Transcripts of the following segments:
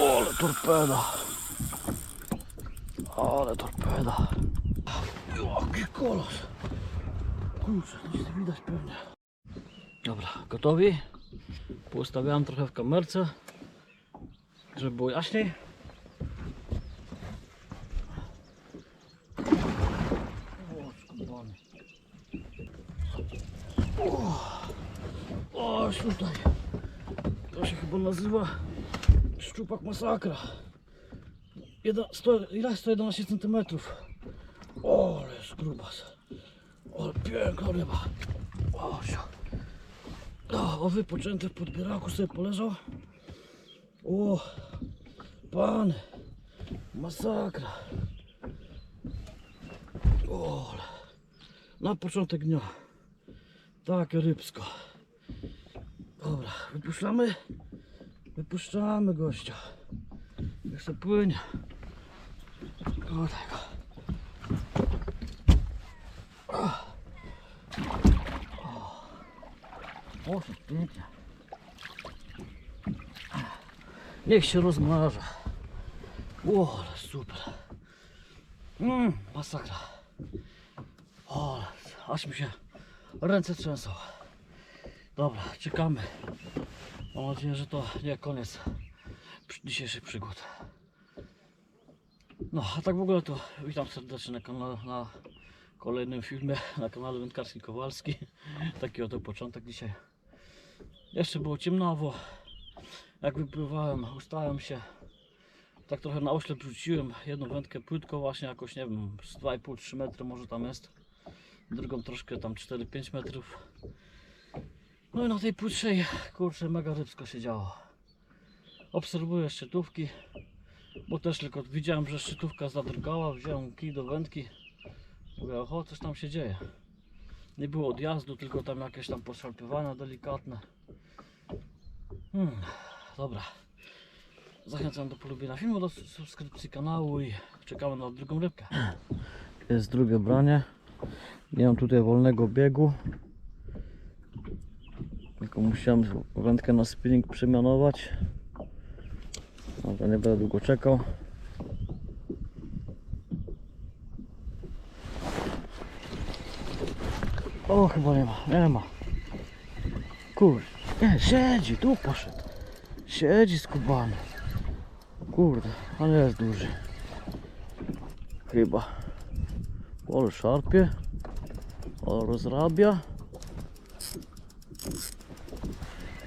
O, ale torpeda. Ale torpeda. Jaki kolos. Kurczę, nic nie widać pewnie. Dobra, gotowi? Poustawiałem trochę w kamerce, żeby było jaśniej. O. O, tutaj. To się chyba nazywa szczupak masakra. Jeden, sto, ile? 111 cm. O, ale jest grubas. O, piękna ryba. O, sio. o, o wypoczęty w podbieraku sobie poleżał. O, pan. Masakra. O, ale. na początek dnia. Takie rybsko. Dobra, wypuszczamy. Wypuszczamy gościa. Niech se płynie. O tego. O, się pięknie. Niech się rozmnaża. O, ale super. Mm, masakra. O, aż mi się ręce trzęsą. Dobra, czekamy. Mam nadzieję, że to nie koniec dzisiejszych przygód. No, a tak w ogóle to witam serdecznie na, na kolejnym filmie na kanale Wędkarski Kowalski. Taki oto początek dzisiaj. Jeszcze było ciemnawo. Jak wypływałem, ustałem się. Tak trochę na oślep rzuciłem jedną wędkę płytko właśnie jakoś, nie wiem, z 2,5-3 metry może tam jest. Drugą troszkę tam 4-5 metrów. No i na tej płytszej, kurczę, mega rybsko się działo. Obserwuję szczytówki, bo też tylko widziałem, że szczytówka zadrgała, wziąłem kij do wędki. Mówię, oho, coś tam się dzieje. Nie było odjazdu, tylko tam jakieś tam poszarpywania delikatne. Hmm, dobra. Zachęcam do polubienia filmu, do subskrypcji kanału i czekamy na drugą rybkę. Jest drugie branie. Nie mam tutaj wolnego biegu. Tylko musiałem wędkę na spinning przemianować. Dobra, nie będę długo czekał. O, chyba nie ma, nie ma. Kurde, nie, siedzi, tu poszedł. Siedzi skubany. Kurde, ale jest duży. Chyba. Ale szarpie. Ale rozrabia.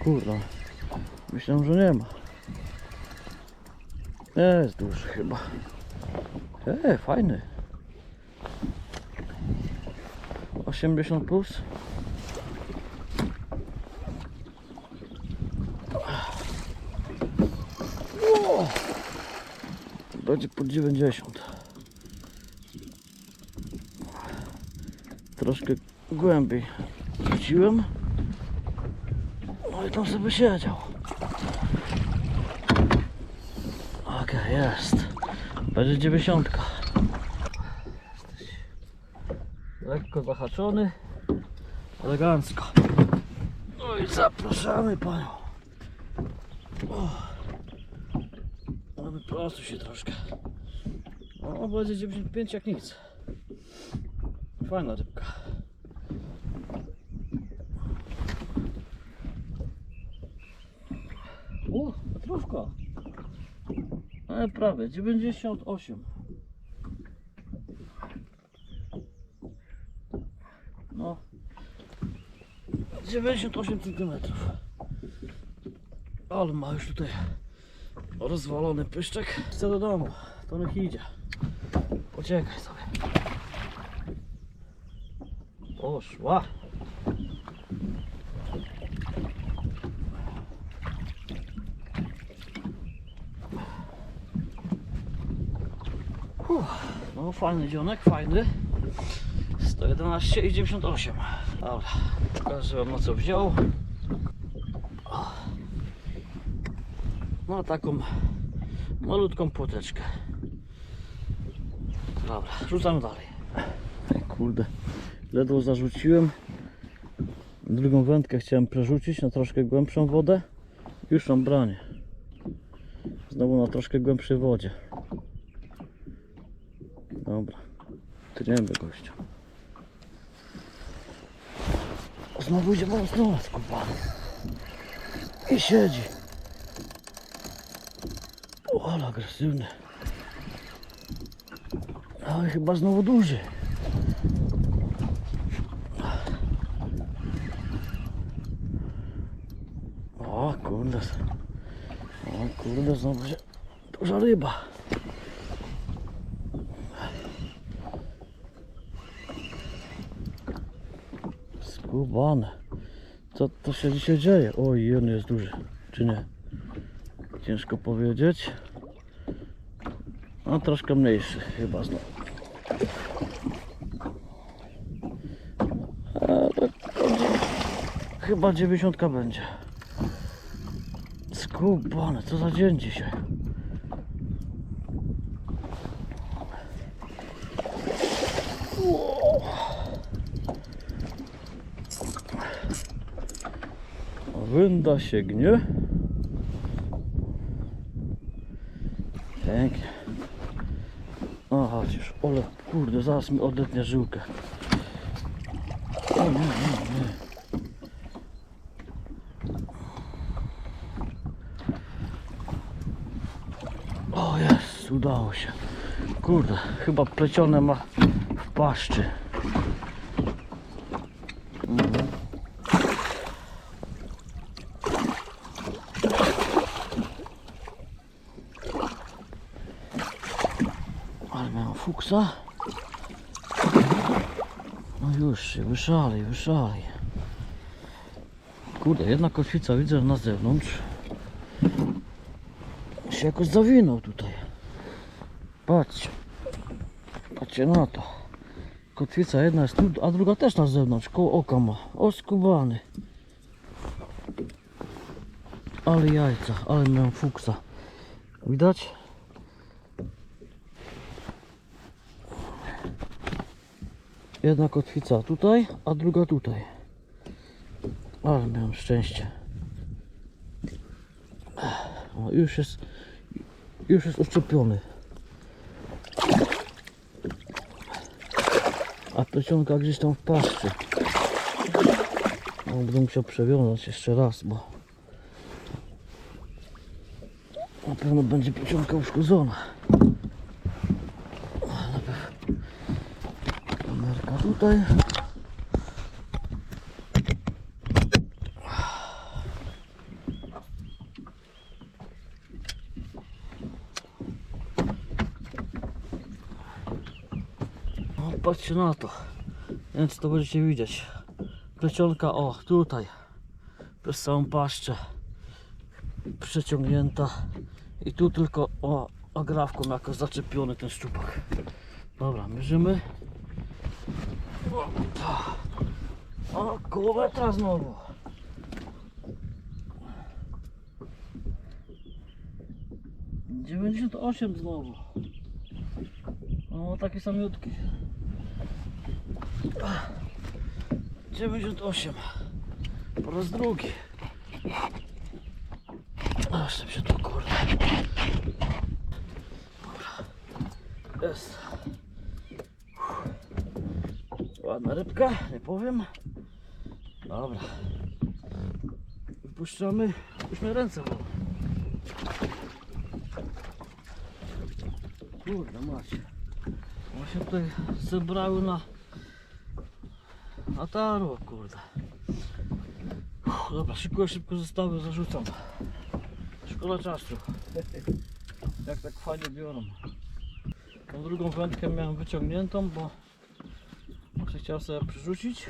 Kurde. Myślałem, że nie ma. Jest duży chyba. E, fajny. 80 plus. Będzie po 90. Troszkę głębiej rzuciłem. No i tam sobie siedział. Okej, jest. Będzie 90. Jesteś lekko zahaczony. Elegancko. No i zapraszamy panią. O. No wyprostuj się troszkę. O, będzie 95 jak nic. Fajna rybka. O, metrówka. Ale prawie, 98. No. 98 cm. Ale ma już tutaj rozwalony pyszczek. Chcę do domu, to niech idzie. Poczekaj sobie. Poszła. Uff, no fajny dzionek, fajny. 111 i 98. Dobra, pokażę wam na co wziął. No taką malutką płoteczkę. Dobra, rzucam dalej. Kurde, ledwo zarzuciłem. Drugą wędkę chciałem przerzucić na troszkę głębszą wodę. Już mam branie. Znowu na troszkę głębszej wodzie. Dobra. Tniemy gościa. Znowu idzie mocno skopany. I siedzi. O, ale agresywny. Ale chyba znowu duży. O kurde. O kurde, znowu się duża ryba. Skubane. Co to się dzisiaj dzieje? Oj, on jest duży, czy nie? Ciężko powiedzieć. No troszkę mniejszy chyba znowu. Ale chyba dziewięćdziesiątka będzie. Skubane, co za dzień dzisiaj. Rynda się gnie. Pięknie. Aha, już, ole, kurde, zaraz mi odetnie żyłkę. O, nie, nie, nie. O jest, udało się. Kurde, chyba plecione ma w paszczy. Mhm. Ale fuksa. No już się wyszali, wyszali. Kurde, jedna kotwica widzę na zewnątrz. Się jakoś zawinął tutaj. Patrzcie. Patrzcie na to. Kotwica jedna jest tu, a druga też na zewnątrz, koło oka ma. O skubany. Ale jajca, ale miałem fuksa. Widać? Jedna kotwica tutaj, a druga tutaj. Ale miałem szczęście. O, już jest już jest uszczepiony. A plecionka gdzieś tam w paszczy. No, będę musiał przewiązać jeszcze raz, bo na pewno będzie plecionka uszkodzona. Najpierw kamerka tutaj. O, patrzcie na to. Więc to będziecie widzieć. Plecionka, o, tutaj. Przez całą paszczę. Przeciągnięta. I tu tylko, o, agrawką jako zaczepiony ten szczupak. Dobra, mierzymy. Opa. O, koło metra znowu. Dziewięćdziesiąt osiem znowu. O, taki samiutki. 98 po raz drugi aż się tu kurde Dobra. jest ładna rybka, nie powiem dobra wypuszczamy mnie ręce bolą kurde macie właśnie tutaj zebrały na a tarło, kurde. Dobra, szybko, szybko zestawy zarzucam. Szkoda czasu. Jak tak fajnie biorą. Tą drugą wędkę miałem wyciągniętą, bo muszę chciał sobie przerzucić.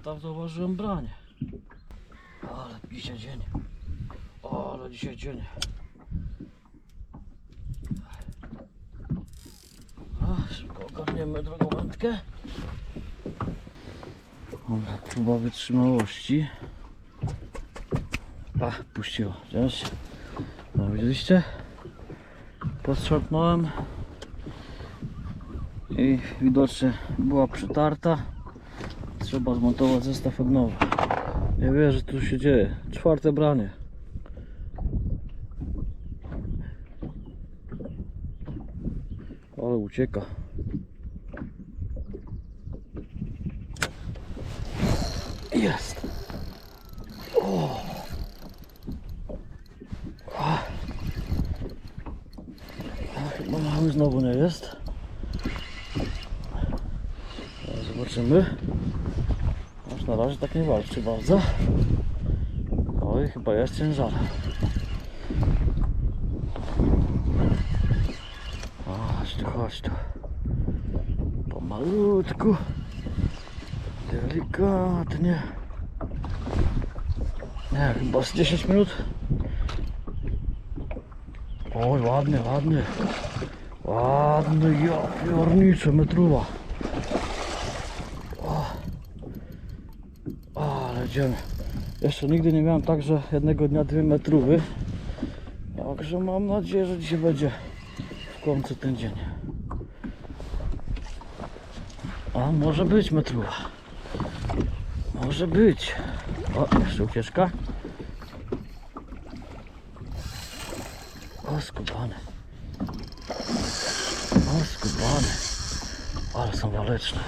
A tam zauważyłem branie. Ale dzisiaj dzień. Ale dzisiaj dzień. A, szybko ogarniemy drugą wędkę. Dobra, próba wytrzymałości. A, puściło. Widziałeś? No widzieliście? Podszarpnąłem i widocznie była przytarta. Trzeba zmontować zestaw od nowa. Nie wiem, że tu się dzieje. Czwarte branie. Ale ucieka. Jest. Chyba mały znowu nie jest. Zobaczymy. Na razie tak nie walczy bardzo. Oj, chyba jest ciężar. Chodź tu, chodź tu. Pomalutku. Delikatnie. Nie, chyba z 10 minut. Oj, ładnie, ładnie. Ładny, ja piorniczy, metruwa. O. Jeszcze nigdy nie miałem tak, że jednego dnia dwie metrówy. Także mam nadzieję, że dzisiaj będzie w końcu ten dzień. A może być metruwa. Może być. O, jeszcze ucieczka. O, skubany. O, skubany. Ale są waleczne.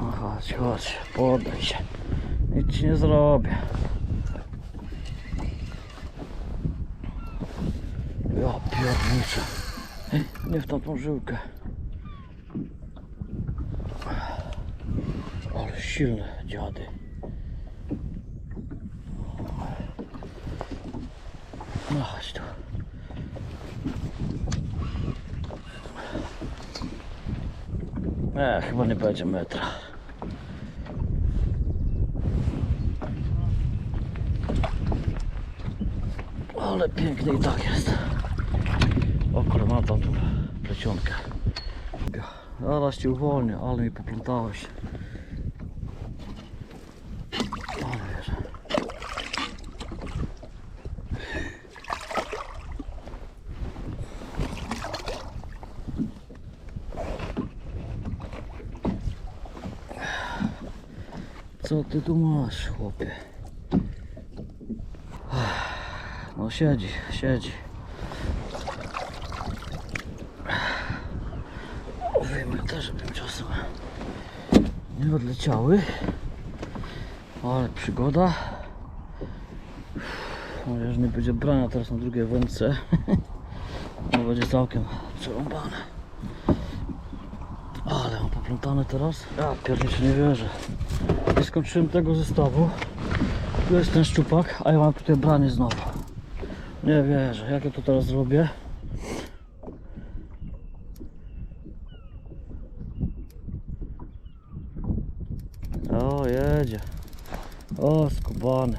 No chodź, poddaj się. Nic ci nie zrobię. Ja pierniczę. Ej, Nie w tamtą żyłkę. Ale silne dziady. No chodź tu. E, chyba nie będzie metra. Ale pięknie i tak jest. O kurwa, mam tam tą. Zaraz cię uwolnię, ale mi poplątałeś. Co ty tu masz, chłopie? No siedzi, siedzi. Wyjmę też, żeby czasem nie odleciały. Ale przygoda. Nadzieję, że nie będzie brania teraz na drugie wędce. No będzie całkiem przerąbane. Ale mam poplątane teraz. Ja pierniczy nie wierzę. Nie skończyłem tego zestawu. Tu jest ten szczupak, a ja mam tutaj branie znowu. Nie wierzę, jak ja to teraz zrobię. O, jedzie. O, skubany.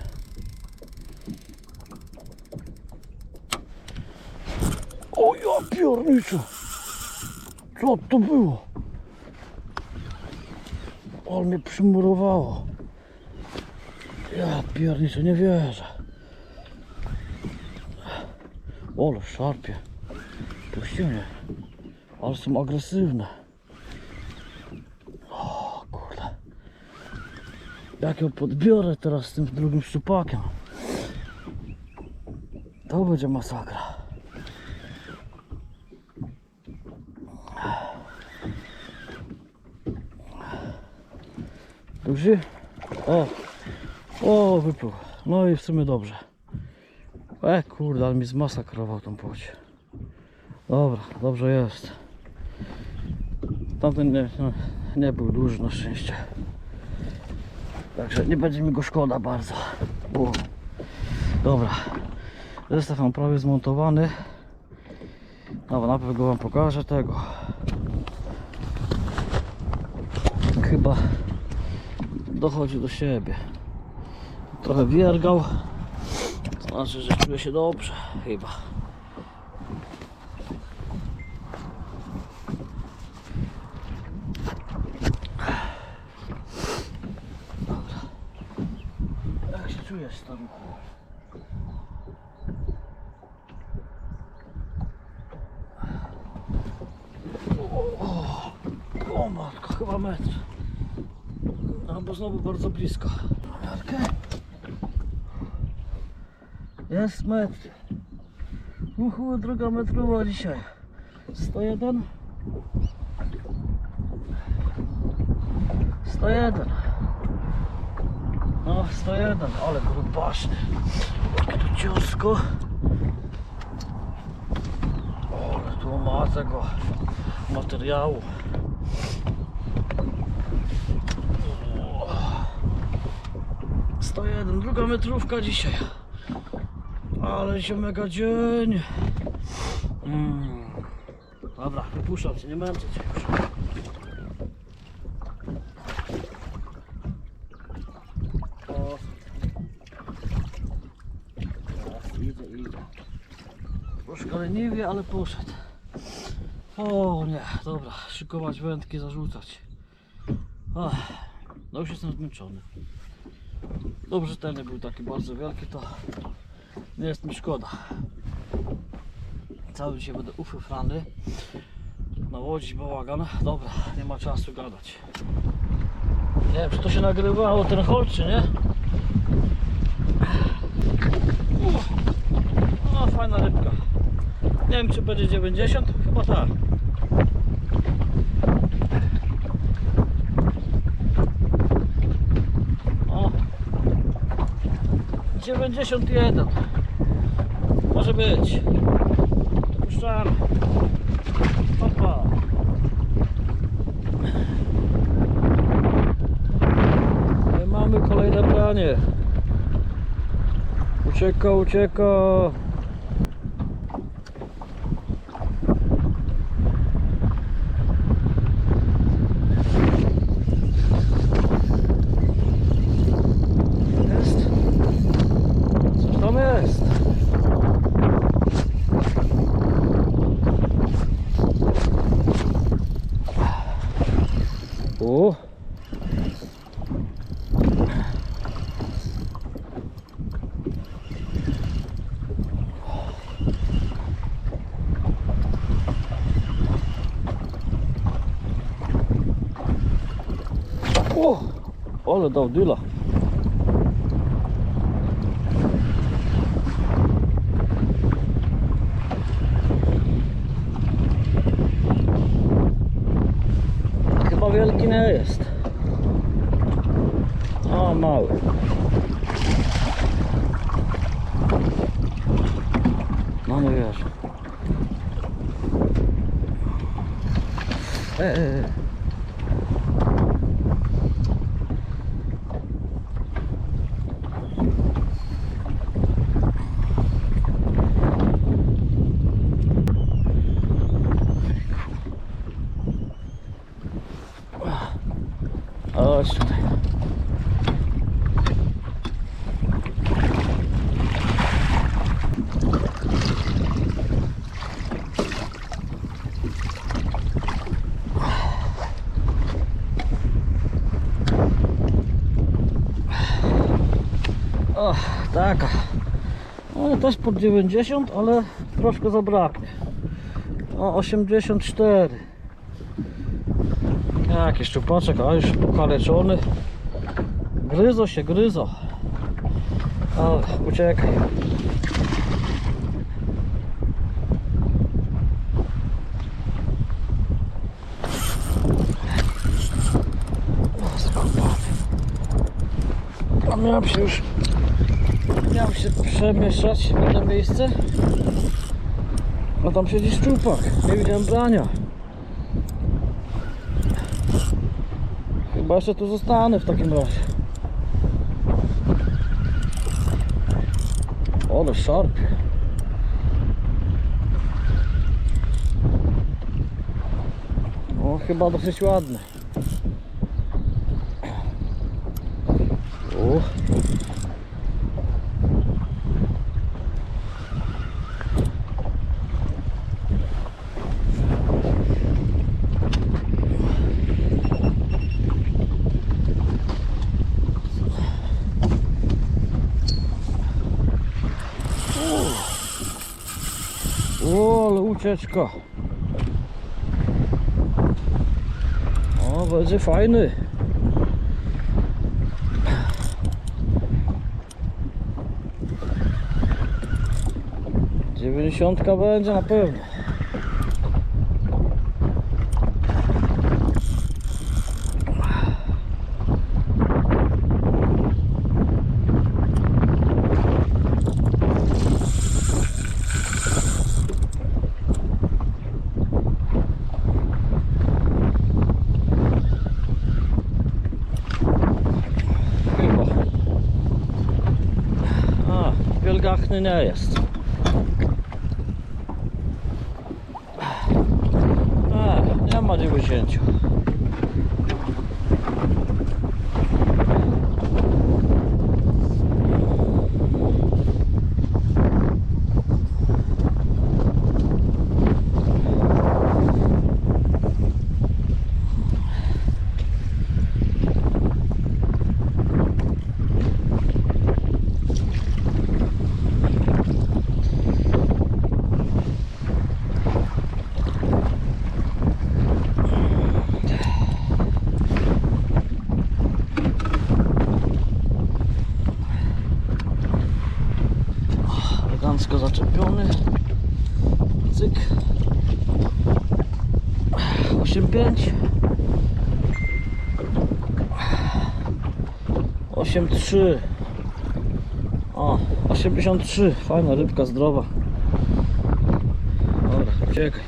O, ja piorniczo. Co to było? Ale mnie przymurowało. Ja pierniczę, nie wierzę. Ole, szarpie. Puści mnie. Ale są agresywne. O kurde. Jak ją podbiorę teraz z tym drugim szczupakiem. To będzie masakra. Duży? O! O, wypłył. No i w sumie dobrze. E kurde, ale mi zmasakrował tą płoć. Dobra, dobrze jest. Tamten nie, no, nie był duży na szczęście. Także nie będzie mi go szkoda bardzo. O. Dobra. Zestaw mam prawie zmontowany. Dobra, najpierw go wam pokażę tego. Chyba dochodzi do siebie. Trochę wiergał. Znaczy, że czuje się dobrze. Chyba. Dobra. Jak się czujesz, staruchu? O, matko, chyba metr. Albo znowu bardzo blisko. Miarkę. Jest metr. Uhu, druga metrowa dzisiaj. 101. 101. No, 101, ale. Jakie tu ciosko. Ale tu ma tego materiału. O. 101, druga metrówka dzisiaj. Ale się mega dzień. Mm. Dobra, wypuszczam cię, nie męczę cię już. O. Teraz leniwie, ale poszedł. O nie, dobra, szykować wędki, zarzucać. Ach, no już jestem zmęczony. Dobrze, ten nie był taki bardzo wielki, to jest mi szkoda. Cały dzisiaj będę ufyfrany. Nałodzić bałagan. Dobra, nie ma czasu gadać. Nie wiem, czy to się nagrywało ten hol, czy nie? Uff. O, fajna rybka. Nie wiem, czy będzie 90, chyba tak. O. 91. Może być. Dopuszczamy. Opa. Mamy kolejne branie. Ucieka, ucieka. Jest. Coś tam jest. O. O, ale dał dyla. Chyba wielki nie jest. O, mały. No nie wiesz. E, e, e. Chodź tutaj. O, taka. No, też pod 90, ale troszkę zabraknie. O, 84. Jakiś szczupaczek, a już pokaleczony. Gryzo się, gryzo. Ale uciekaj. Skopany. A miałem się już miałem się przemieszczać w inne miejsce. A tam siedzi szczupak. Nie widziałem brania. Chyba jeszcze tu zostanę w takim razie. Ale szarpie. O, chyba dosyć ładny. O. Ucieczka. O, będzie fajny. 90 będzie na pewno. Chyba. A, wielgachny nie jest. A, nie ma 90. Elegancko zaczepiony. Cyk. 8,5 8,3 O, 83 Fajna rybka, zdrowa Dobra, uciekaj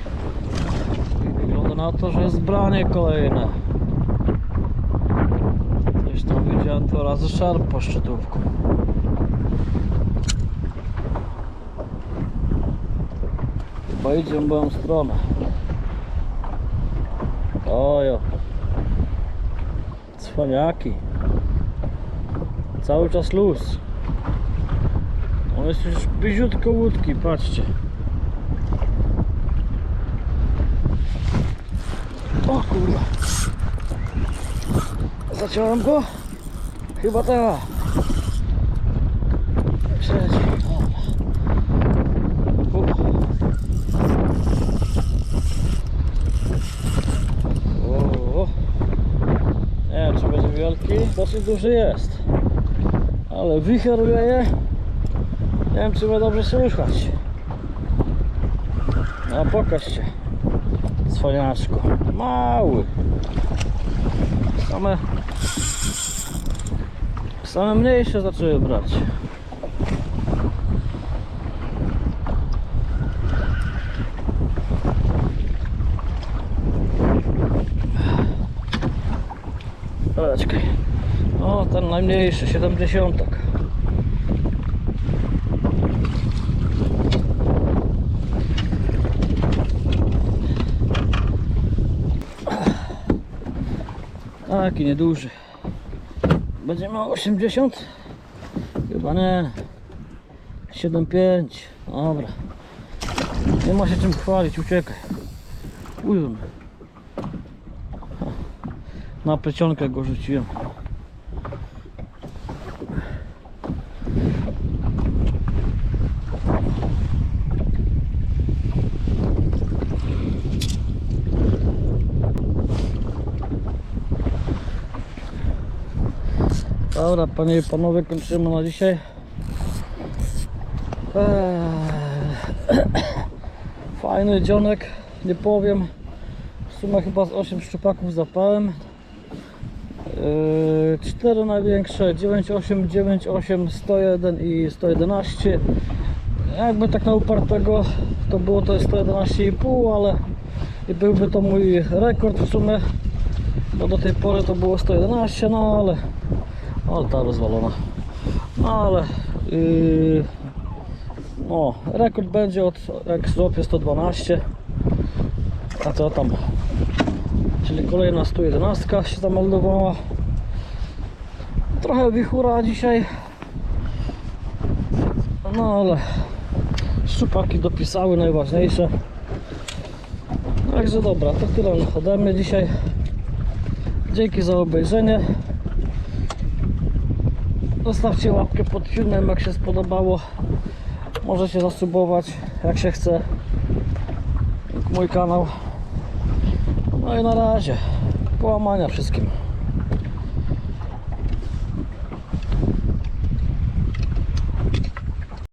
Wygląda na to, że jest branie kolejne Gdzieś tam widziałem dwa razy szarp po szczytówku Chyba idzie w moją stronę. Ojo. Cwaniaki. Cały czas luz. On jest już bliziutko łódki, patrzcie. O kurwa. Zaciąłem go? Chyba tak. Trzeci. Nie czy będzie wielki, dosyć duży jest. Ale wicher wieje. Nie wiem czy mnie dobrze słychać. No pokaż się. Cwaniaczku. Mały. Same Same mniejsze zaczęły brać. Ale czekaj. O, ten najmniejszy, 70. Taki nieduży. Będzie miał 80? Chyba nie. 7,5. Dobra. Nie ma się czym chwalić, uciekaj. Ujun. Na plecionkę go rzuciłem. Dobra, panie i panowie, kończymy na dzisiaj. Eee, Fajny dzionek, nie powiem. W sumie chyba z 8 szczupaków zapałem. Yy, cztery największe 98, 98, 101 i 111 jakby tak na upartego to było to 111,5 ale i byłby to mój rekord w sumie bo do tej pory to było 111 no ale ale ta rozwalona. No ale yy, no rekord będzie od jak złapie 112 a co tam czyli kolejna 111 się zameldowała trochę wichura dzisiaj. No ale szczupaki dopisały najważniejsze. Także dobra to tyle ode mnie dzisiaj. Dzięki za obejrzenie zostawcie łapkę pod filmem jak się spodobało. Możecie zasubować jak się chce. Mój kanał. No i na razie. Połamania wszystkim